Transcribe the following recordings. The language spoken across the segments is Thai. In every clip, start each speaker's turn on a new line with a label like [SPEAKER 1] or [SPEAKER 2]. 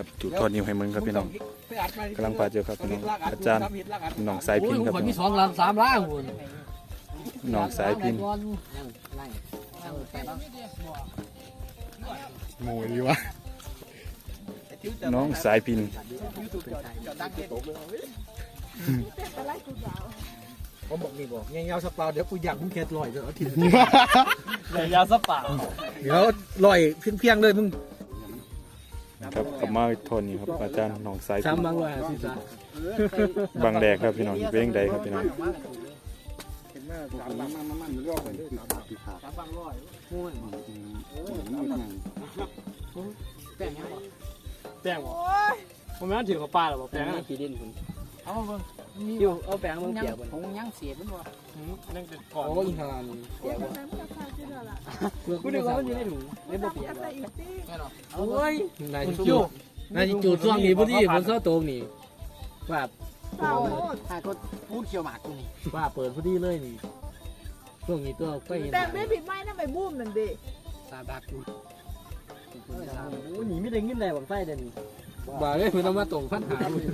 [SPEAKER 1] ครับจูดทอดนิ้วให้มึงครับพี่น้องกำลังพาเจอครับพี่น้องอาจารย์น้องสายพินครับ
[SPEAKER 2] โอ้ย
[SPEAKER 1] พี่
[SPEAKER 2] มี
[SPEAKER 1] น้
[SPEAKER 2] ส
[SPEAKER 1] อง
[SPEAKER 2] องล้านสามล้านหุ่น
[SPEAKER 1] น้องสายพิน
[SPEAKER 2] นั่งนั่งนั่งไปบ้าง
[SPEAKER 1] โมยวะน้องสายพิน
[SPEAKER 2] ผมบอกนี่บอกยังยาวสปาเดี๋ยวกูอยากมึงแค่ลอยเดี๋ยวเอาถิ่น
[SPEAKER 3] เลยยาสปา
[SPEAKER 2] เดี๋ยวลอยเพียงๆเลยมึง
[SPEAKER 1] ครับกลับ มาทอดนิ้วครับ อาจารย์น้องสาย
[SPEAKER 2] สา
[SPEAKER 1] พิ
[SPEAKER 2] ม
[SPEAKER 1] น
[SPEAKER 2] บางร้อยห้าสิบสาม
[SPEAKER 1] บางแดกครับพี่น้องเบ้งใดครับพี่น้อง
[SPEAKER 2] แป้งยัง
[SPEAKER 3] แป้งบ่ผมไม่ต้องถือของปลาหรอกแป้ง
[SPEAKER 2] นี่ขี้ดินคุณ
[SPEAKER 3] เอามาเบิ่ง
[SPEAKER 2] อยู่เอาแป้งมึงเปียกบน
[SPEAKER 4] ผมยังเสียมันบ่
[SPEAKER 3] หืมนั่งเป็นก่อน
[SPEAKER 2] โอ้ยฮานเปียกบนกูนึกว่ามันอยู่ในถุงไม่บ่เปียกโอ้ยนายจูดนายจูดช่วงนี้พอดีฝนเศร้าตกนี่ว่า
[SPEAKER 4] เศร้าถ่ายก็พูดเขียวหมากกูนี่
[SPEAKER 2] ว่าเปิดพอดีเลยนี่ช่วงนี้ตัวไฟเห็น
[SPEAKER 5] แต่ไม่ผิดไม่นะไปบูมนั่นดิ
[SPEAKER 4] ซาบากู
[SPEAKER 2] โอ้หนีไม่ได้เงินเลยบังไฟเด่น บ่าเลยเพิ่นเอามาตรงพันหาเลย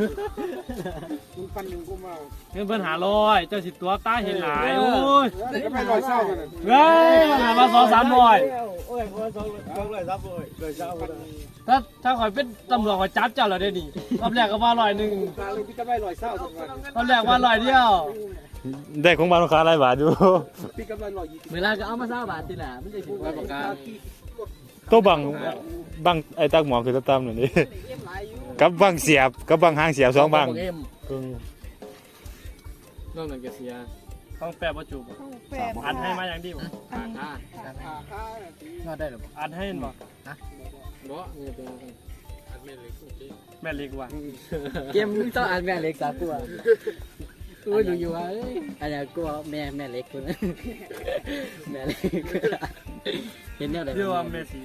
[SPEAKER 3] เงินเพิ่นหาลอยเจ้าสิตัวตาเห็นหลายโอ้ย
[SPEAKER 6] ก็ไม่ลอยเศร้ากัน
[SPEAKER 3] เฮ้ยมันหามาสองสามร้อย
[SPEAKER 6] โอ้ยพอสองสองเลยครับโอ้ยเลยเศร้ากัน
[SPEAKER 3] ถ้าถ้าข่อยเป็นตำรวจข่อยจับเจ้าแล้วเด้นี่รอบแรกก็ว่าร้อยหนึ่ง
[SPEAKER 6] ตาเลยพี่ก็ไม่ลอยเศร้าทุกวัน
[SPEAKER 3] รอบแรกว่าร้อยเดียว
[SPEAKER 1] ได้ของบ้านลูกค้าหลายบาทอยู่
[SPEAKER 6] พี่ก็ไม่ลอยยี่สิบ
[SPEAKER 2] เวลาก็เอามาซาบาทติล่ะมันจะถือว่าประกัน
[SPEAKER 1] ตัวบังบังไอ้ตักหมอคือตามๆหน่อยนี่ กับบังเสียบกับบังหางเสียบสองบัง
[SPEAKER 2] เอ็ม
[SPEAKER 1] เออน
[SPEAKER 2] อกนั้นก็เสีย
[SPEAKER 3] ต้องแปะประจุบ่
[SPEAKER 5] แฟน
[SPEAKER 3] อันให้มาอย่างดีบ่
[SPEAKER 2] ขาค่า
[SPEAKER 4] ก็ได้หรอ
[SPEAKER 3] อันให้เห็นบ่
[SPEAKER 2] บ่เงินเป็น
[SPEAKER 3] แม่เล็กว่ะ
[SPEAKER 2] เกมมึงต้องอ่านแม่เล็กสามตัวกูอยู่อยู่ว่าเอ้ยอันนี้กูแม่แม่เล็กกูนะแม่เล็กเห็นแนวไหน
[SPEAKER 3] เรียกว่าแม่สี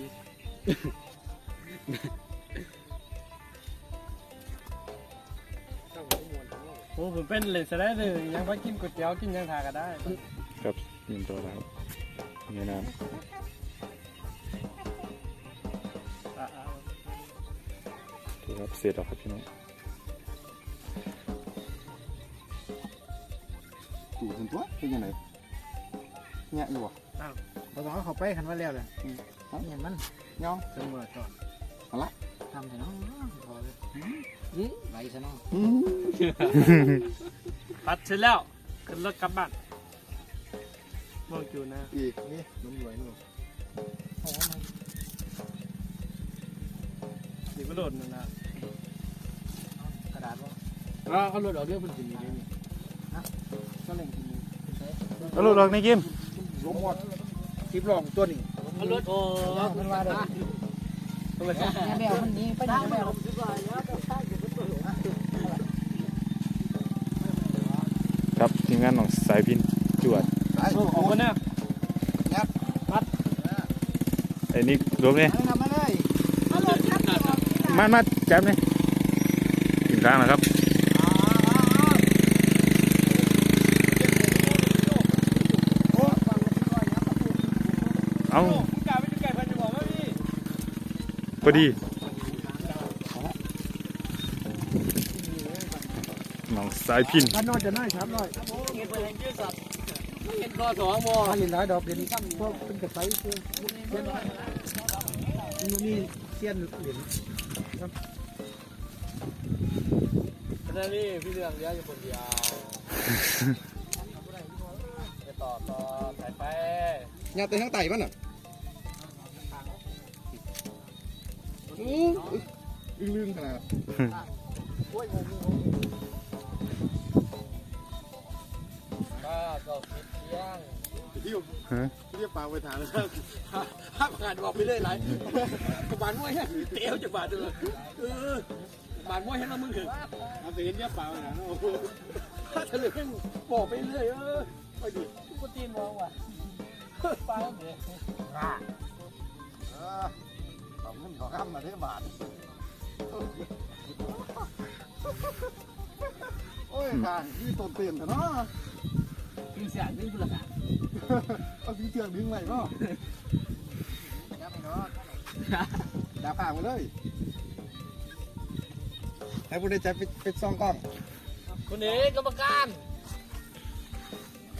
[SPEAKER 3] โอ้ผมเป็นเลยซะได้เลยยังไปกินก๋วยเตี๋ยวกินยังทาก็ได้
[SPEAKER 1] ครับยินตัวแล้วนี่นะ
[SPEAKER 3] อะ
[SPEAKER 1] ถูกครับเสร็จแล้วครับพี่น้อง
[SPEAKER 6] จู่ถึงตัวเป็นยังไงเนี่ยอยู่อะ
[SPEAKER 4] เราต้องเขาไปคันว่าแล้วเลยเห็นมัน
[SPEAKER 6] ย่อง
[SPEAKER 4] เสมอก่อน ทำเถอะน้องพอเลยไหลซะน้อง
[SPEAKER 3] ๆตัดเสร็จแล้วขึ้นรถกลับบ้านเมืองจูนะ
[SPEAKER 6] อีกนี่น้ำรวยนู่น
[SPEAKER 3] นี่ก็โดดนั่นนะ
[SPEAKER 4] กระดาษว่า
[SPEAKER 2] เอาเอารถออกเรื่องเป็นสิ่งนี้นี่
[SPEAKER 4] ก็เล่นทีนี้
[SPEAKER 1] เอาลูกดอกในเกม
[SPEAKER 6] ล้มหมดคลิปลองตัวนี้
[SPEAKER 3] เอารถโอ้
[SPEAKER 4] มันว่าได้ แม่เบลมันนี้ไปไหนแม่
[SPEAKER 1] ครับทีมงานของสายพินจวด
[SPEAKER 3] โหของคนเนี่ย
[SPEAKER 1] ไอ้นี่รวมเลย
[SPEAKER 6] ทำมาเลย
[SPEAKER 5] เอารถชักออกนี่นะ
[SPEAKER 1] มามาจับเลยถึงกลางแล้วครับเอา
[SPEAKER 3] กาไปดูไก่พันธุ์บอกว่าพี่
[SPEAKER 1] พอดีน้องสายพิน
[SPEAKER 6] พันนอยจะน้อยสามร้อย
[SPEAKER 2] เห็นคอสองโม
[SPEAKER 6] พันหลินหลายดอกเด่นพวกเป็นกระไซเพื่อเส้นมันมีเส้นเหรียญ
[SPEAKER 2] นั่นนี่พี่เรื่องเดียวอยู่คนเดียวต่อต่อสายไป
[SPEAKER 6] เนี่ยแต่ทั้งไต่มันอะ อืออึ้งลืมขนาด
[SPEAKER 2] ก็ก็คิดเที่ยง
[SPEAKER 6] ที่ผมเรียกปากไปถามแล้วห้ามขาดบอกไปเลยไรบานมวยเตี้ยวจะบาดเลยเออบานมวยให้เรามึงถึงเอาไปเห็นเรียกปากไปนะโอ้โหถ้าเฉลี่ยบอกไปเรื่อยเออไปดิ
[SPEAKER 3] กูตีนมองว่ะปลาเด็ก
[SPEAKER 6] ขอบเงินขอข้ามมาได้บาทโอ้ยข้างที่ต้นเตียนแต่เนาะ
[SPEAKER 2] พี่เสียนี่คุณละ
[SPEAKER 6] เอาสีเชือกดึงไว้เนาะยับไปเนาะดาบข้างไปเลยให้ผู้ใดจับเป็นซองกล้อง
[SPEAKER 2] คนเอกกรรมการ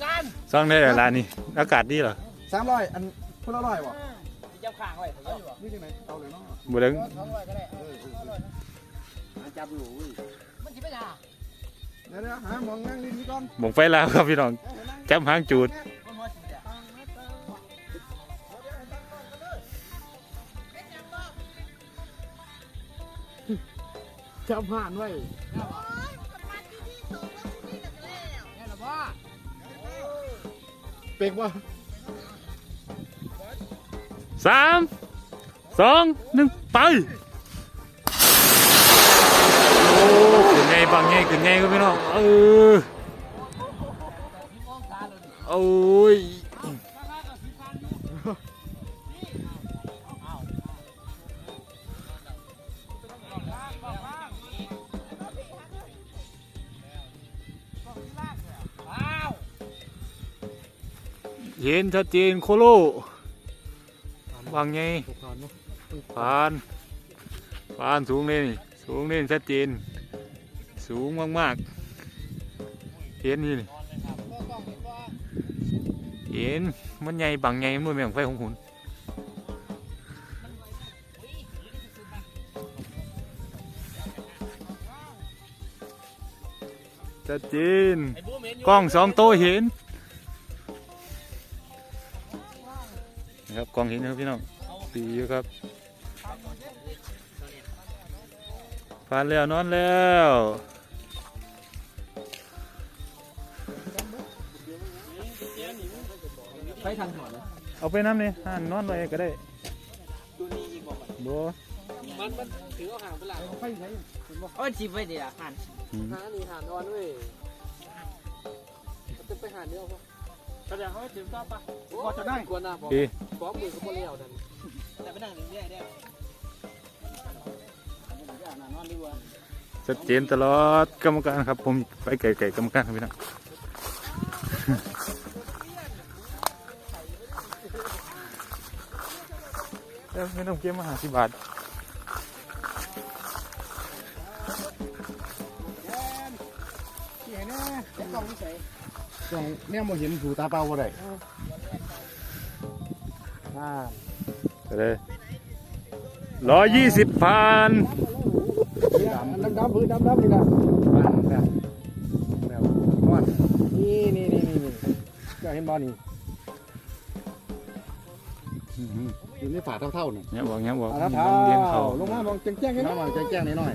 [SPEAKER 2] การ
[SPEAKER 1] ซ่องได้เวลานี่อากาศดีเหรอ
[SPEAKER 6] สามร้อยอันคนละร้อยบ่
[SPEAKER 2] จับข้างไว้เขาอยู่
[SPEAKER 6] นี่จังไหนเอาเลยเนาะ
[SPEAKER 1] บ่ได้
[SPEAKER 2] จับอยู่มันสิไปหา
[SPEAKER 6] เดี๋ยวหามองนั่งลิ้นก่อน
[SPEAKER 1] บ่งไฟลาวครับพี่น้องจับหางจูด
[SPEAKER 2] คนหัวสิเนี่ย
[SPEAKER 6] จับผ่านไว้เป็กว่า
[SPEAKER 1] สามสองหนึ่งไป โอ้ขึ้นไงบางไงขึ้นไงก็พี่น้องเออโอ้ยเห็นชัดเจนโคโล บางไงผ่านผ่านสูงเลยนี่สูงเลยชัดเจน สูงมากๆเห็นนี่เห็นมันใหญ่บางใหญ่มันไม่เหมือนไฟของหุ่นชัดเจน
[SPEAKER 2] ไอ้บูมเห็น
[SPEAKER 1] กล้องสองโตเห็น นะครับกล้องเห็นนะครับพี่น้องดีอยู่ครับผ่านแล้วนอนแล้ว
[SPEAKER 2] ไปทางหัวนะ
[SPEAKER 1] เอาไปน้ำนี่ห่านนอนไว้ก็ได้
[SPEAKER 2] ดูนี่อีกบอก
[SPEAKER 1] บั
[SPEAKER 2] มันมันถือเอาห่างไปหลัง
[SPEAKER 6] ไฟไหน
[SPEAKER 2] โอ้ยจีบไว้ดิอะหัน
[SPEAKER 1] อืม
[SPEAKER 2] หานี่หันนอนเว้ยจะไปหันเดียวพอ
[SPEAKER 3] แสดงเขาถึงต่อปะ
[SPEAKER 2] พอจะได้กวนนะบอก
[SPEAKER 1] ดี
[SPEAKER 2] ฟ้องมือก็บ่เลี้ยวนั่นแต่ไปนั่งเรื่อยๆได้
[SPEAKER 1] ชัดเจนตลอดกรรมการครับ ผมไปไก่ๆกรรมการครับพี่น้องเอ้ยไม่ต้องเก็บมาหาสิบบาท
[SPEAKER 6] ที่ไหนแน่จับกล้องนี่ใส่ กล้องเนี่ยบ่เห็นหูตาเปล่าบ่ได้อ่า
[SPEAKER 1] ไปเลยร้อยยี่สิบพัน
[SPEAKER 6] ดำดำดำพื้นดำดำนี่ละบ้านแบบแบบนอนนี่นี่นี่นี่นี่เจ้าเห็นบ่นี่อยู่ในฝาเท่าๆนี่
[SPEAKER 1] เนี่ยบอกเนี่ยบอก
[SPEAKER 6] ฝา
[SPEAKER 1] น้
[SPEAKER 6] เท่า
[SPEAKER 1] องเรียนเขา
[SPEAKER 6] ลงมามองแจ้งๆกันนะมองแจ้งๆนิดหน่อย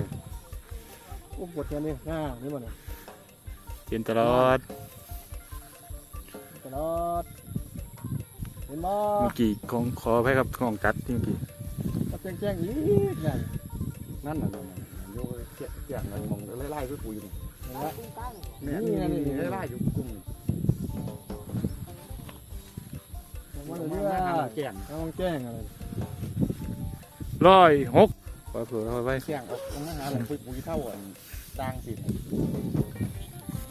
[SPEAKER 6] โอ้ปวดแขนนี่อ่านี่บ่นี่
[SPEAKER 1] เรียนตลอด
[SPEAKER 6] ตลอด เห็นบ่
[SPEAKER 1] เมื่อกี้ของขอไปครับของจัดที่เมื่อกี้
[SPEAKER 6] แจ้งแจ้งๆอีกไงนั่นน่ะนั่นน่ะโยกเกี่ยเกี่ยมันมองไล่ๆคือกูอยู่นี่นี่นี่นี่ไล่ๆอยู่กลุ่มมันเรื่อยแจ้งมองแจ้งอะไร
[SPEAKER 1] ร้อยหกขอเผื่อเอาไว้
[SPEAKER 6] แจ้งเอาตรงนั้นหาอะไรปุ๋ยเท่าอะดังสิ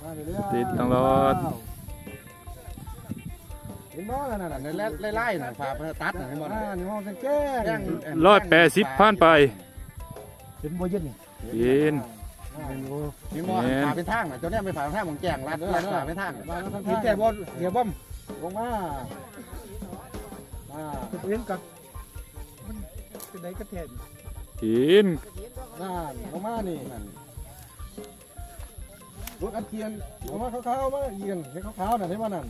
[SPEAKER 6] มาเรื่อย
[SPEAKER 1] ติดตลอด
[SPEAKER 6] เห็นบ่นั่นน่ะไล่ๆน่ะฝาตัดน่ะเห็นบ่น่ะนี่มองแจ้งแจ้ง
[SPEAKER 1] ร้อยแปดสิบพันไป
[SPEAKER 6] เห็นบ่เย็นนี่
[SPEAKER 1] เย็น
[SPEAKER 6] มีมอผ่าเป็นทางอะเจ้าเนี่ยไปผ่าทางของแจ้งรัดรัดผ่าเป็นทางมีแต่บอเดี๋ยวบ่มลงมามาเล่นกับมันเป็นไหนกระเทน
[SPEAKER 1] เห็น
[SPEAKER 6] นั่นลงมานี่นั่นรถอัดเทียนลงมาขาวๆมาเอียนให้ขาวๆน่ะให้มานั่น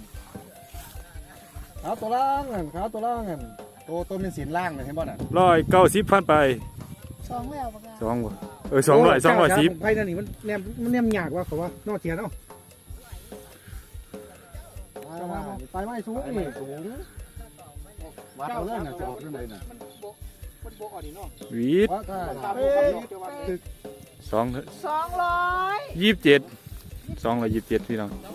[SPEAKER 6] ขาวตัวล่างนั่นขาวตัวล่างนั่นตัวตัวเป็นสีล่างน่ะเห็นบ่น่ะ
[SPEAKER 1] ร้อยเก้าสิบพันไป
[SPEAKER 5] สองแล้วปะกา
[SPEAKER 1] สองบ่เออสองร้อยสองร้อยสิบ
[SPEAKER 6] ไปนั่นนี่มันแนมมันแนมยากว่าเขาว่านอกเทียนเนาะไปไม่สูงนี่สูงวัดเอาเรื่องน่ะจะออกเรื่องไหนน่ะ
[SPEAKER 2] มันโบกอ่อนนี่เนาะ
[SPEAKER 1] วีด
[SPEAKER 6] วัดได้
[SPEAKER 2] ตาม
[SPEAKER 6] เอ้
[SPEAKER 2] โบกอ่อน
[SPEAKER 6] ย
[SPEAKER 2] นี่เดี๋ยววัน
[SPEAKER 1] สอง
[SPEAKER 5] สองร้อย
[SPEAKER 1] ยี่สิบเจ็ดสองร้อยยี่สิบเจ็ดพี่น้อง
[SPEAKER 2] แต่